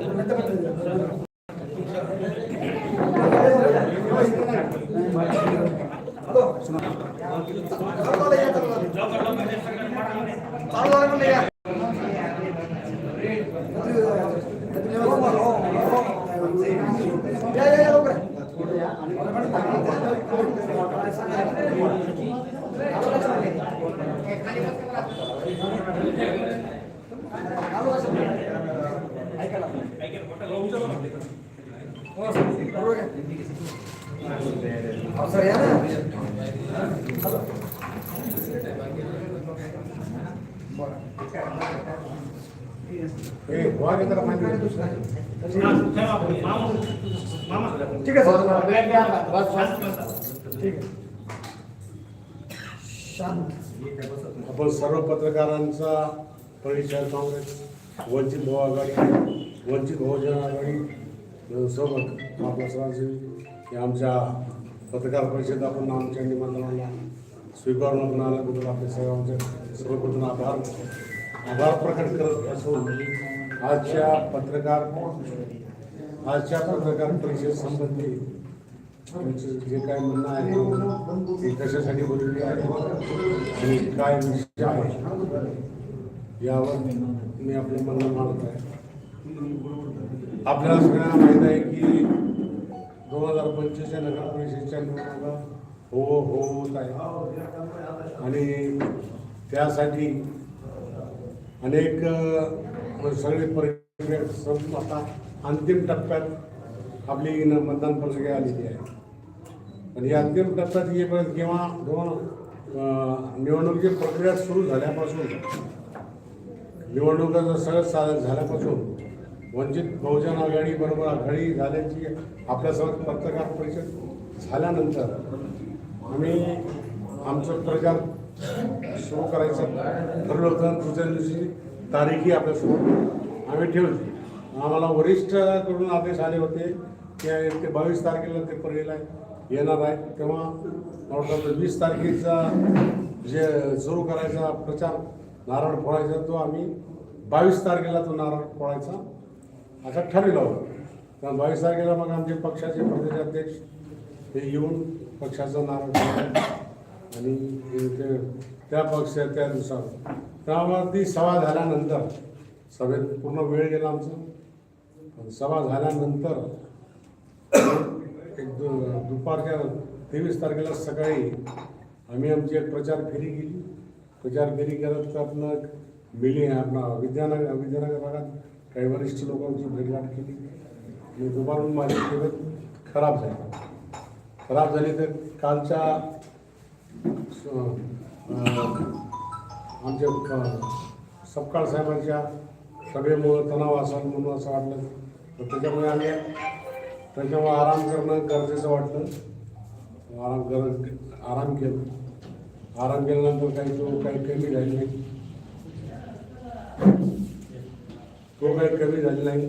Realmente sir या ना ठीक आहे ठीक आहे आपण सर्व पत्रकारांचा परिचय काँग्रेस वंचित बहु आघाडी वंचित बहुजन आघाडी सोबत आपल्या सरांशी की आमच्या पत्रकार परिषद आपण आमच्या निमंत्रणाला स्वीकारून आपण आल्याबद्दल आपले सर्वांचे सर्वप्रथम आभार आभार प्रकट करत असून आजच्या पत्रकार आजच्या पत्रकार परिषद संबंधी तुमचं जे काय म्हणणं आहे ते कशासाठी बोललेली आहे आणि काय विषय आहे यावर मी आपलं म्हणणं मानत आहे. आपल्याला सगळ्यांना माहीत आहे की दोन हजार पंचवीसच्या नगर परिषदेच्या निवडणुका हो हो होत आहे. आणि त्यासाठी अनेक सगळे परिक्रिया संपून आता अंतिम टप्प्यात आपली न- मतदान प्रक्रिया आलेली आहे. पण या अंतिम टप्प्यात येईपर्यंत किंवा दोन निवडणुकीची प्रक्रिया सुरू झाल्यापासून निवडणुका सगळं सा झाल्यापासून वंचित बहुजन आघाडी बरोबर आघाडी झाल्याची आपल्यासोबत पत्रकार परिषद झाल्यानंतर आम्ही आमचं प्रचार सुरू करायचं. ठरलं होतं दुसऱ्या दिवशी तारीखही आपल्यासोबत आम्ही ठेवली. आम्हाला वरिष्ठकडून आदेश आले होते की ते बावीस तारखेला ते पर्यायला येणार आहे. तेव्हा मला वीस तारखेचा जे सुरू करायचा प्रचार नारळ फोडायचा तो आम्ही बावीस तारखेला तो नारळ फोडायचा. असं ठरलेलं होतं. कारण बावीस तारखेला मग आमचे पक्षाचे प्रदेशाध्यक्ष हे येऊन पक्षाचं नारळ आणि ते त्या पक्ष त्यानुसार. त्यामुळे ती सभा झाल्यानंतर सभेत पूर्ण वेळ गेला आमचा. पण सभा झाल्यानंतर एक दु दुपारच्या तेवीस तारखेला सकाळी आम्ही आमची एक प्रचार फेरी केली. प्रचार फेरी करत आपलं मिली आपला विद्यानगर विद्यानगर भागात काही वरिष्ठ लोकांची भेटघाट केली. आणि दुपारून माझी तब्येत खराब झाली. खराब झाली तर कालच्या आमच्या सपकाळ साहेबांच्या सभेमुळं तणाव असाल म्हणून असं वाटलं. तर त्याच्यामुळे आम्ही त्याच्यामुळे आराम करणं गरजेचं वाटलं. आराम कर आराम केलं. आराम केल्यानंतर काही तो काही कमी झाली नाही तो काही कमी झाली नाही.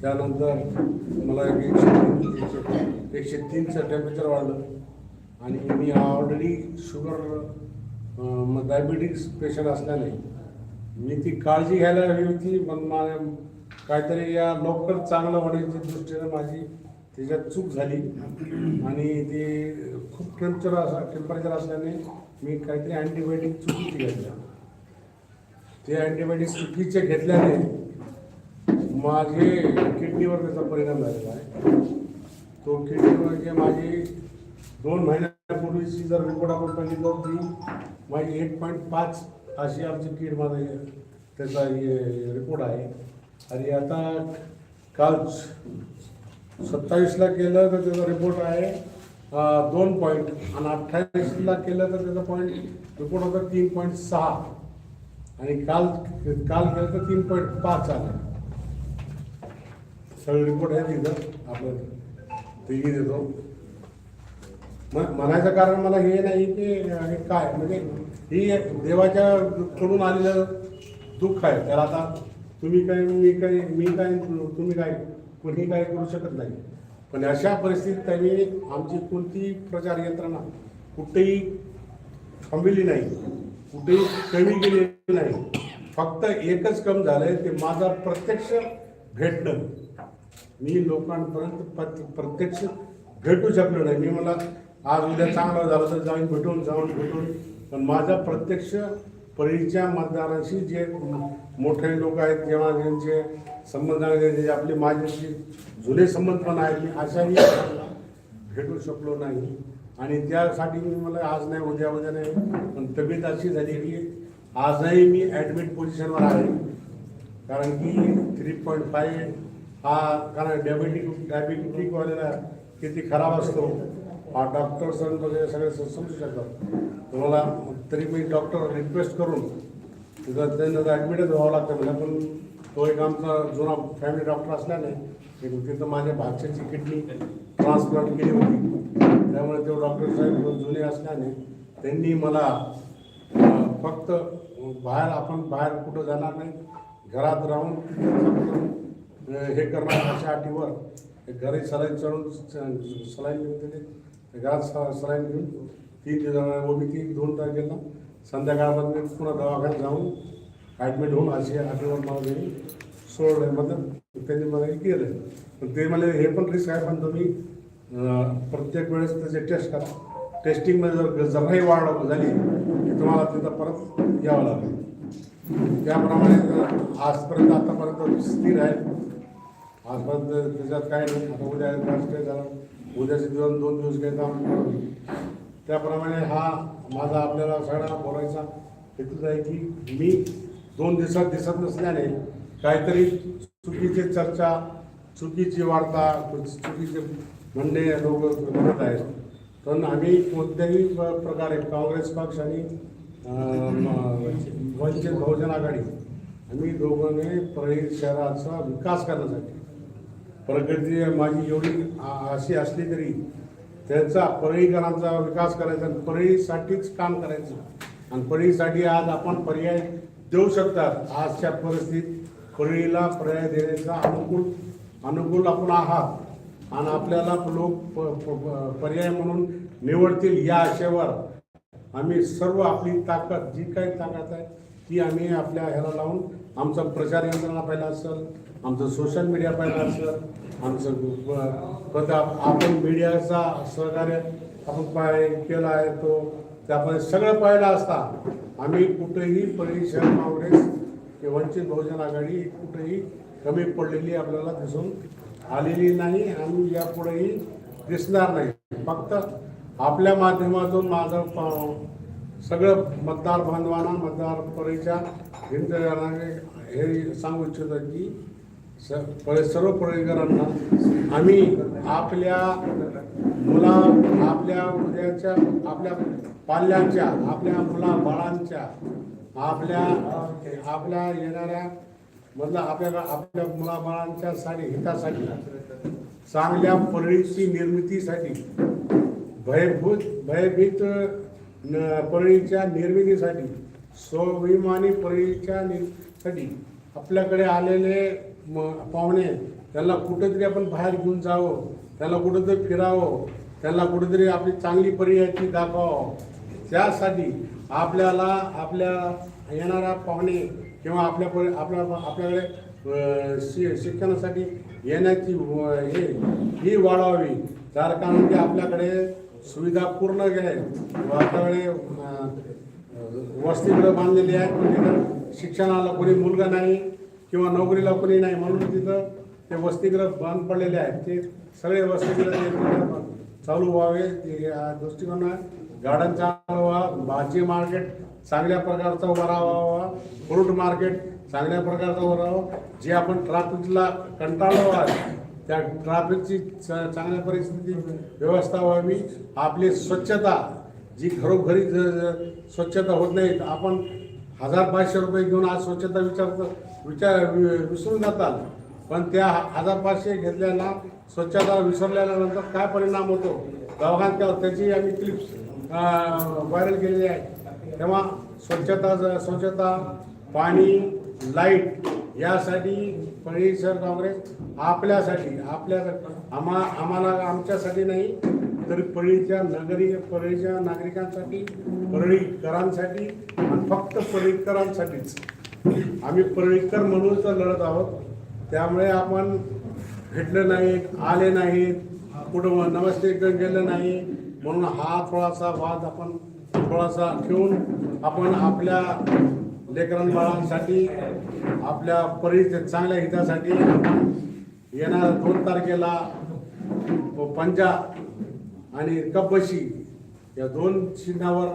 त्यानंतर मला एक एकशे तीन एकशे एकशे तीनचं टेम्परेचर वाढलं. आणि मी ऑलरेडी शुगर डायबिटीस पेशंट असल्याने मी ती काळजी घ्यायला हवी होती. पण मला काहीतरी या लवकर चांगलं होण्याच्या दृष्टीने माझी त्याच्यात चूक झाली. आणि ते खूप टेम्पचर असा टेम्परेचर असल्याने मी काहीतरी अँटीबायोटिक चुकीची घेतल्या ते अँटीबायोटिक चुकीचे घेतल्याने माझे किडनीवर त्याचा परिणाम झालेला आहे. तो किडनीवर जे माझी दोन महिन्यापूर्वीची जर रिपोर्ट आपण बघितलं ती माझी एट पॉईंट पाच अशी आमची किड माझा त्याचा रिपोर्ट आहे. आणि आता कालच सत्तावीसला केलं तर त्याचा रिपोर्ट आहे. दोन पॉईंट आणि अठ्ठावीसला केलं तर त्याचा पॉईंट रिपोर्ट होता तीन पॉईंट सहा. आणि काल काल केलं तर तीन पॉईंट पाच आलं. सगळे रिपोर्ट आहे तिथं. आपलं तेही देतो. मग म्हणायचं कारण मला हे नाही की हे काय? म्हणजे ही देवाच्या कडून आलेलं दुःख आहे. त्याला आता तुम्ही काय मी काय मी काय तुम्ही काय कोणी काय करू शकत नाही. पण अशा परिस्थितीत त्यांनी आमची कोणती प्रचार यंत्रणा कुठेही थांबलेली नाही कुठेही कमी गेली नाही. फक्त एकच कम झालंय ते माझा प्रत्यक्ष भेटणं. मी लोकांपर्यंत प्रत्यक्ष भेटू शकलो नाही. मी मला आज उद्या चांगलं झालं तर जाऊन भेटून जाऊन भेटून. पण माझा प्रत्यक्ष परळीच्या मतदारांशी जे मोठे लोक आहेत किंवा ज्यांचे संबंध जे आपले माझ्याशी जुने संबंध पण आहेत मी अशाही भेटू शकलो नाही. आणि त्यासाठी मी मला आज नाही उद्या उद्या नाही पण तब्येत अशी झाली की आजही मी ॲडमिट पोझिशनवर आहे. कारण की थ्री पॉईंट फाईव्ह हा कारण डायबेटिक डायबेटिकवाल्याला किती खराब असतो. हा डॉक्टर्स वगैरे म्हणजे सगळे समजू शकतात. तुम्हाला तरी मी डॉक्टर रिक्वेस्ट करून तिथं त्यांना ॲडमिटच व्हावं लागतं म्हणजे पण तो एक आमचा जुना फॅमिली डॉक्टर असल्याने एक तिथं माझ्या भाषेची किडनी ट्रान्सप्लांट केली होती. त्यामुळे ते डॉक्टर साहेब जुने असल्याने त्यांनी मला फक्त बाहेर आपण बाहेर कुठं जाणार नाही घरात राहून हे करणार अशा अटीवर घरी सलाईन चढून सलाईन घेऊन दिले. गाज स- सलाईन घेऊन तीन दिवस ओबी तीन दोन तारखेला संध्याकाळमध्ये पुन्हा दवाखान्यात जाऊन ॲडमिट होऊन अशी आठवण मला त्यांनी सोडलं मतलब त्यांनी मला हे केलं. पण ते मला हे पण रिस्क आहे. पण तुम्ही प्रत्येक वेळेस त्याचे टेस्ट करा. टेस्टिंगमध्ये जर जराही वाढ झाली की तुम्हाला तिथं परत यावं लागेल. त्याप्रमाणे आजपर्यंत आतापर्यंत स्थिर आहे. आजपर्यंत त्याच्यात काय नाही. आता उद्या राष्ट्रीय झाला. उद्याचे दिवस दोन दिवस घ्यायचा त्याप्रमाणे हा माझा आपल्याला सगळ्यांना बोलायचा हेतूच आहे की मी दोन दिवसात दिसत नसल्याने काहीतरी चुकीची चर्चा चुकीची वार्ता चुकीचे म्हणणे लोक करत आहेत. पण आम्ही कोणत्याही प्रकारे काँग्रेस पक्ष आणि वंचित बहुजन आघाडी आम्ही दोघांनी परळी शहराचा विकास करण्यासाठी प्रगती माझी एवढी अशी असली तरी त्यांचा परळीकरांचा विकास करायचा आणि परळीसाठीच काम करायचं. आणि परळीसाठी आज आपण पर्याय देऊ शकतात. आजच्या परिस्थितीत परळीला पर्याय देण्याचा अनुकूल अनुकूल आपण आहात. आणि आपल्याला लोक प- प- पर्याय म्हणून निवडतील या आशेवर. आम्ही सर्व आपली ताकद जी काही ताकद आहे ती आम्ही आपल्या ह्याला लावून आमचा प्रचार यंत्रणा पहिला असेल आमचं सोशल मीडिया पहिला असं आमचं आपण मीडियाचा सहकार्य आपण पाय केला आहे तो त्यामध्ये सगळं पाहिलं असता आम्ही कुठेही परिषद काँग्रेस किंवा वंचित बहुजन आघाडी कुठेही कमी पडलेली आपल्याला दिसून आलेली नाही आणि यापुढेही दिसणार नाही. फक्त आपल्या माध्यमातून माझं प- सगळं मतदार बांधवांना मतदार परिचय हिंदजनाने हे सांगू इच्छितो की सर्व परीकरांना आम्ही आपल्या मुला आपल्या उद्याच्या आपल्या पाल्यांच्या आपल्या मुला बाळांच्या आपल्या आपल्या येणाऱ्या मधला आपल्या आपल्या मुलाबाळांच्या साठी हितासाठी चांगल्या परळीची निर्मितीसाठी भयभूत भयभीत न- परळीच्या निर्मितीसाठी स्वाभिमानी परळीच्या नि- साठी आपल्याकडे आलेले मग पाहुणे त्याला कुठेतरी आपण बाहेर घेऊन जावं त्याला कुठंतरी फिरावं त्याला कुठेतरी आपली चांगली पर्यायची दाखवावं. त्यासाठी आपल्याला आपल्या येणाऱ्या पाहुणे किंवा आपल्या पर आपल्या आपल्याकडे शि शिक्षणासाठी येण्याची हे ही वाढवावी त्यार कारण की आपल्याकडे सुविधा पूर्ण केल्या आपल्याकडे वस्तीकडे बांधलेली आहे शिक्षणाला कोणी मुलगा नाही. किंवा नोकरीला कोणी नाही म्हणून तिथं ते वसतिगृह बंद पडलेले आहेत. ते सगळे वसतिगृह चालू व्हावे. या दृष्टिकोनात गार्डन चालू व्हा भाजी मार्केट चांगल्या प्रकारचा उभा व्हावा फ्रूट मार्केट चांगल्या प्रकारचा उभा जे आपण ट्रॅफिकला कंटाळलो आहात त्या ट्रॅफिकची च- चांगल्या परिस्थिती व्यवस्था व्हावी. आपली स्वच्छता जी घरोघरी स्वच्छता होत नाही आपण हजार पाचशे रुपये घेऊन आज स्वच्छता विचारतो विचार वि- विसरून जातात. पण त्या हजार पाचशे घेतल्याला स्वच्छता विसरल्यानंतर काय परिणाम होतो? दवाखान्यात त्या- त्याची आम्ही क्लिप्स व्हायरल केलेली आहे. तेव्हा स्वच्छता ज- स्वच्छता पाणी लाइट यासाठी परिसर काँग्रेस आपल्यासाठी आपल्या आम्हा आम्हाला आमच्यासाठी नाही तरी परळीच्या नगरी परळीच्या नागरिकांसाठी परळीकरांसाठी आणि फक्त परळीकरांसाठीच आम्ही परळीकर म्हणून तर लढत आहोत. त्यामुळे आपण भेटले नाहीत आले नाहीत कुठं नमस्ते क- गेलं नाही म्हणून हा थोडासा वाद आपण थोडासा ठेवून आपण आपल्या लेकरांबाळांसाठी आपल्या परि चांगल्या हितासाठी आपण येणाऱ्या दोन तारखेला पंजा आणि कपशी या दोन चिन्हावर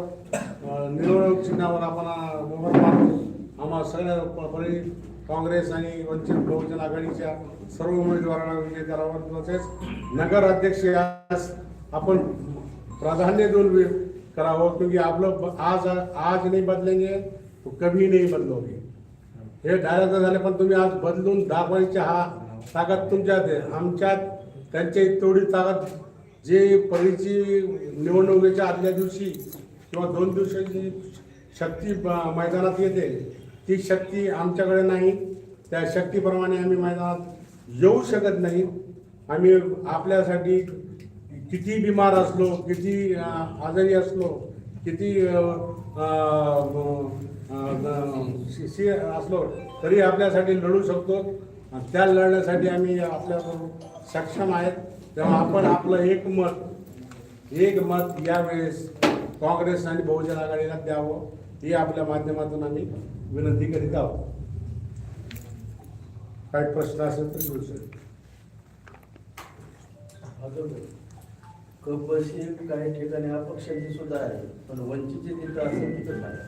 निवडणूक चिन्हावर आपण अ, मोहर आम्हा सगळ्या बळी काँग्रेस आणि वंचित बहुजन आघाडीच्या सर्व उमेदवारांना विजय करावा तसेच नगर अध्यक्ष यास आपण प्राधान्य देऊन करावं क्योंकि आपलं आज आज नाही बदलेंगे तो कभी नाही बदलोगे हे डायरेक्ट झाले पण तुम्ही आज बदलून दाखवायची हा ताकद तुमच्यात आहे. आमच्यात त्यांची तेवढी ताकद जे परीची निवडणुकीच्या आदल्या दिवशी किंवा दोन दिवसाची शक्ती मैदानात येते ती शक्ती आमच्याकडे नाही. त्या शक्तीप्रमाणे आम्ही मैदानात येऊ शकत नाही. आम्ही आपल्यासाठी किती बिमार असलो किती आजारी असलो किती सी असलो तरी आपल्यासाठी लढू शकतो. त्या लढण्यासाठी आम्ही आपल्या सक्षम आहेत. तेव्हा आपण आपलं एक मत एक मत यावेळेस काँग्रेस आणि बहुजन आघाडीला द्यावं ही आपल्या माध्यमातून आम्ही विनंती करीत आहोत. काही प्रश्न असेल तर घेऊ शकतो कपशी काही ठिकाणी अपक्षांची सुद्धा आहे पण वंचितची तिथं नाही.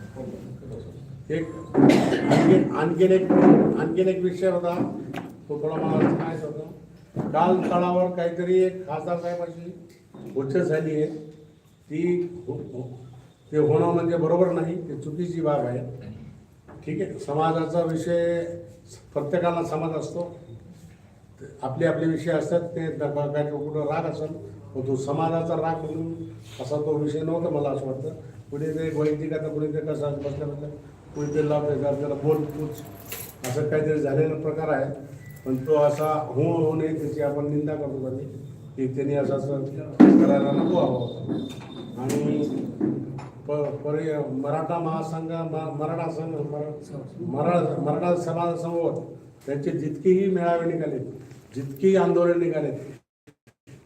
एक आणखीन एक आणखीन एक विषय होता. तो थोडा मला होता काल तळावर काहीतरी एक खासदार साहेबाची गोष्ट झाली आहे. ती हो, हो- ते होणं म्हणजे बरोबर नाही ते चुकीची बाब आहे. ठीक आहे समाजाचा विषय प्रत्येकाला समाज असतो. आपले आपले विषय असतात ते काही काय कुठं राग असेल पण तो समाजाचा राग म्हणून असा तो विषय नव्हता मला असं वाटतं. कुणी ते वैदिक आता कुणी ते कसं बसल्या बसल्या कुणी ते लावते त्याला बोल पूच असं काहीतरी झालेला प्रकार आहे. पण तो असा हो होऊ नये त्याची आपण निंदा करतो कधी की त्यांनी असं असं करायला नको हवं आणि प परि मराठा महासंघ मराठा संघ मरा- मरा मराठा समाजासमोर त्यांचे जितकीही मेळावे निघाले जितकी आंदोलन निघाले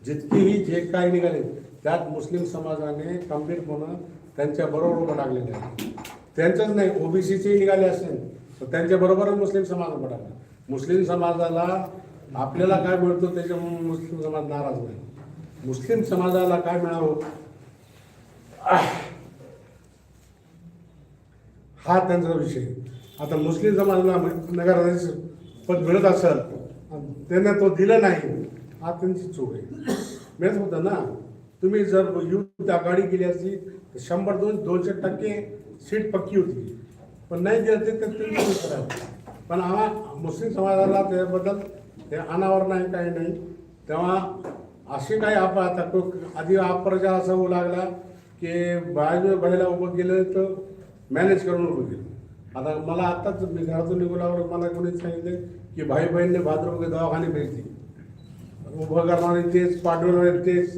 जितकीही जे काही निघाले त्यात मुस्लिम समाजाने खंबीरपणं त्यांच्या बरोबर उभं टाकलेले आहे. त्यांचंच नाही ओबीसीचे निघाले असेल तर त्यांच्या बरोबरच मुस्लिम समाज उभं टाकला. मुस्लिम समाजाला आपल्याला काय मिळतो त्याच्यामुळे मुस्लिम समाज नाराज नाही मुस्लिम समाजाला काय मिळावं? हा त्यांचा विषय. आता मुस्लिम समाजाला नगराध्यक्ष पद मिळत असेल त्यांना तो दिला नाही हा त्यांची चूक आहे. मिळत होतं ना? तुम्ही जर युथ आघाडी केली असती तर शंभर दोन दोनशे टक्के सीट पक्की होती. पण नाही दिलं ते तर तुम्ही करावं पण आम्हा मुस्लिम समाजाला त्याबद्दल ते अनावर नाही काही नाही. तेव्हा अशी काही आप आता तो आधी अपप्रचार असा होऊ लागला की बाजू बाहेरला उभं केलं तर मॅनेज करून उभं केलं. आता मला आत्ताच मी घरातून निघाल्यावर मला कोणीच सांगितले की भाई बहिणीने भाद्रपके दवाखाने भेटते उभं करणारे तेच पाठवणारे तेच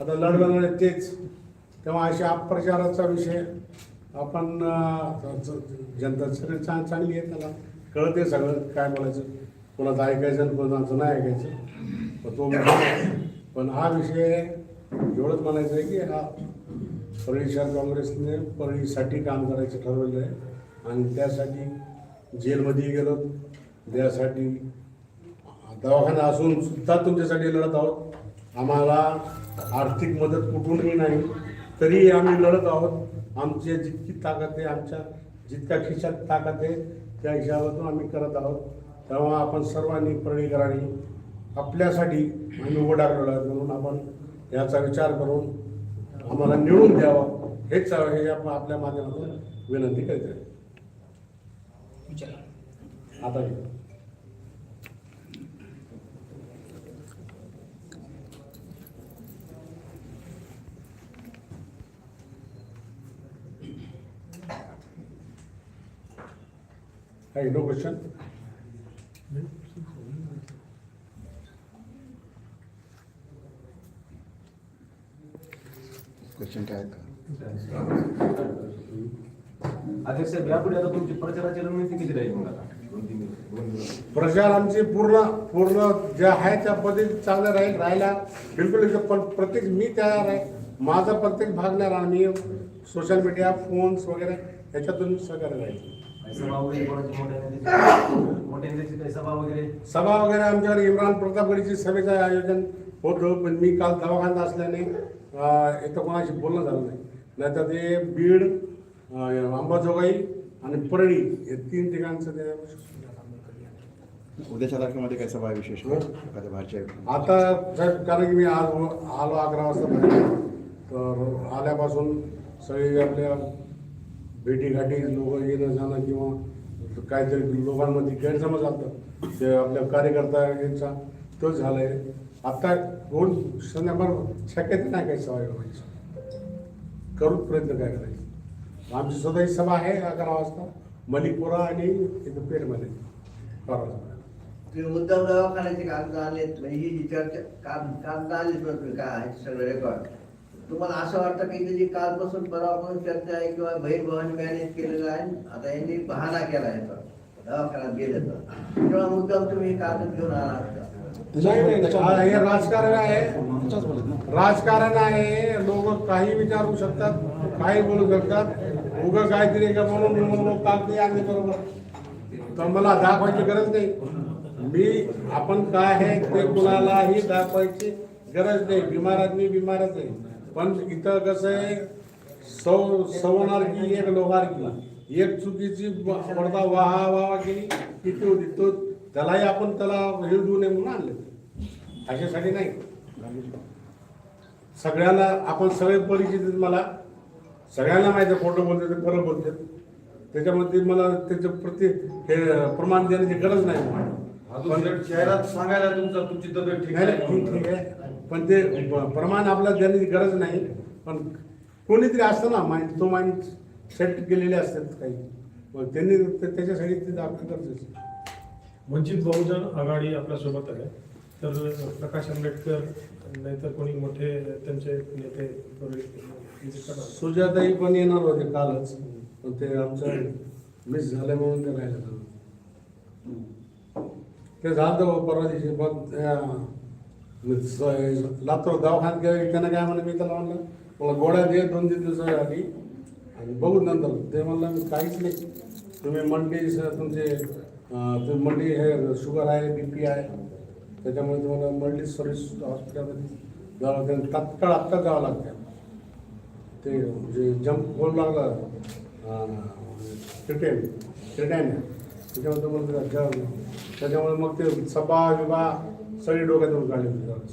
आता लढवणारे तेच. तेव्हा अशा अपप्रचाराचा विषय आपण जनता सगळी चांग चांगली आहे त्याला. कळते सगळं काय बोलायचं? कोणाचं ऐकायचं आणि कोणाचं नाही ऐकायचं. पण तो पण हा विषय एवढंच म्हणायचं आहे की हा परळी शहर काँग्रेसने परळीसाठी काम करायचं ठरवलं आहे. आणि त्यासाठी जेलमध्ये गेलो. त्यासाठी दवाखाना असून सुद्धा तुमच्यासाठी लढत आहोत. आम्हाला आर्थिक मदत कुठूनही नाही. तरी आम्ही लढत आहोत. आमची जितकी ताकद आहे आमच्या जितक्या खिशात ताकद आहे त्या हिशोबातून आम्ही करत आहोत. तेव्हा आपण सर्वांनी परळीकरांनी आपल्यासाठी आम्ही आहे म्हणून आपण याचा विचार करून आम्हाला निवडून द्यावं हेच हे आपण आपल्या माध्यमातून विनंती करीत आहे आता Hey, no question? क्वेश्चन काय? का अध्यक्ष साहेब यापुढे आता तुमची प्रचाराची रणनीती किती राहील मग आता? दोन तीन दिवस दोन दिवस. प्रचार आमचे पूर्ण पूर्ण जे आहे त्या पद्धतीत चांगलं राहील राहायला बिलकुल एकदम पण प्रत्येक मी तयार आहे. माझा प्रत्येक भाग नाही राहणार मी सोशल मीडिया फोन्स वगैरे याच्यातून सहकार्य राहील. सभा वगैरे कोणाची मोठ्या काही सभा वगैरे सभा वगैरे आमच्याकडे इम्रान प्रतापगडीची सभेचं आयोजन होतं पण मी काल दवाखान्यात असल्याने अं, इथं कोणाशी बोलणं झालं नाही. नाहीतर ते बीड अं, अंबाजोगाई आणि परळी हे तीन ठिकाणचं ते उद्याच्या तारखेमध्ये काय सभा आहे विशेष. एखाद्या बाहेरच्या आता साहेब कारण की मी आज आलो अकरा वाजता बाहेर. तर आल्यापासून सगळे आपल्या भेटीगाठी लोक येणं जाणं काहीतरी लोकांमध्ये गैरसमज असतं ते आपल्या कार्यकर्ता यांचा तो आहे आत्ता दोन संध्याकाळ शक्यता नाही काही सभा करायची करूच प्रयत्न काय करायचे? आमची स्वतःची सभा आहे अकरा वाजता. मलिकपुरा आणि इथं पेठमध्ये. परवा तुम्ही मुद्दाम दवाखान्याचे कागद आलेत म्हणजे ही जी काम कागद आलेत काय आहे? सगळं रेकॉर्ड तुम्हाला असं वाटतं की त्याची कालपासून परवापासून चर्चा आहे किंवा बहीण मॅनेज केलेलं आहे आता यांनी बहाणा केला आहे दवाखान्यात गेले तर. त्यामुळे मुद्दाम तुम्ही हे कागद घेऊन. हा, हे राजकारण आहे. राजकारण आहे. लोक काही विचारू शकतात काही बोलू शकतात. उगं काहीतरी का म्हणून म्हणून कागदी आणले बरोबर. तर मला दाखवायची गरज नाही. मी आपण काय आहे ते कुणालाही दाखवायची गरज नाही. बिमार आदमी बिमारच आहे. पण इथं कसं आहे सौ सवनारकी एक लोकारकी एक चुकीची पडदा वाहा वाहा केली किती होती? तो त्यालाही आपण त्याला हे देऊ नये म्हणून आणले. अशासाठी नाही. सगळ्याला आपण सगळे परिचित आहेत मला. सगळ्यांना माहिती आहे खोटं बोलते ते खरं बोलते त्याच्यामध्ये मला त्याचं प्रति हे प्रमाण देण्याची गरज नाही शहरात सांगायला तुमचा तुमची तब्येत ठीक आहे. पण ते प्रमाण आपल्याला देण्याची गरज नाही. पण कोणीतरी असतं ना माइंड तो माइंड सेट केलेले असतात काही. मग त्यांनी ते- त्याच्यासाठी ते दाखवणं गरजेचं. वंचित बहुजन आघाडी आपल्यासोबत आहे. तर प्रकाश आंबेडकर नाहीतर कोणी मोठे त्यांचे नेते. सुजाताई पण येणार होते कालच. पण ते आमचं मिस झालं म्हणून ते राहिलं ते झालं परवा दिवशी पण स- लातूर दवाखान्यात गेलं त्यांना काय म्हणलं मी त्याला म्हणलं मला गोळ्या दे दोन तीन दिवसाआधी आणि बघू नंतर ते म्हणलं मी काहीच नाही तुम्ही मंडी तुमचे तुम्ही मंडी हे शुगर आहे बी पी आहे त्याच्यामुळे तुम्हाला मल्टी सर्व्हिस हॉस्पिटलमध्ये जावं लागतं तात्काळ आत्ता जावं लागतं ते जे जम्प होऊ लागलं क्रिटेन क्रिटॅन त्याच्यामुळे तुम्हाला ते त्याच्यामुळे मग ते सभा विभा सगळी डोक्यातून काढली होती.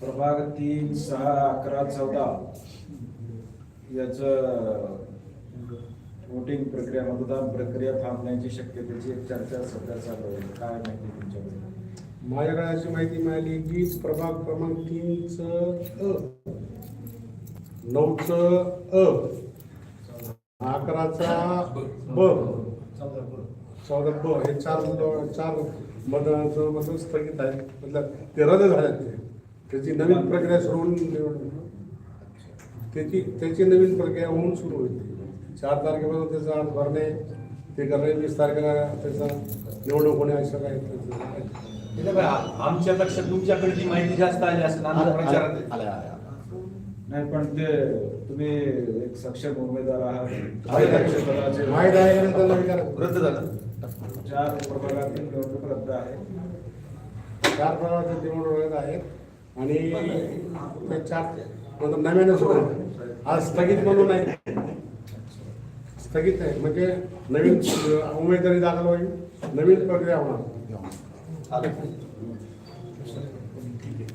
प्रभाग तीन सहा अकरा चौदा याच वोटिंग प्रक्रिया मतदान प्रक्रिया थांबण्याची शक्यतेची एक चर्चा सध्या चालू आहे. काय माहिती तुमच्याकडे माझ्याकडे अशी माहिती मिळाली की प्रभाग क्रमांक तीनच अ. नऊच अ. अकराचा ब. चौदा ब. हे चार चार. मतदानाचं मत स्थगित आहे. मतलब ते रद्द झाल्यात ते. त्याची नवीन प्रक्रिया सुरू होऊन निवडणूक त्याची त्याची नवीन प्रक्रिया होऊन सुरू होईल. चार तारखेपासून त्याचा अर्ज भरणे ते करणे वीस तारखेला त्याचा निवडणूक होणे असं काय त्याचं आहे. लक्षात तुमच्याकडे जी माहिती जास्त आली आता प्रचारात नाही पण ते तुम्ही एक सक्षम उमेदवार आहात. रद्द झालं. चार प्रभागातील निवडणूक रद्द आहे. चार प्रकारचे निवडणूक आहेत आणि ते चार नंतर नव्याने सुरू आज स्थगित म्हणून नाही. स्थगित आहे म्हणजे नवीन उमेदवारी दाखल होईल. नवीन प्रक्रिया होणार.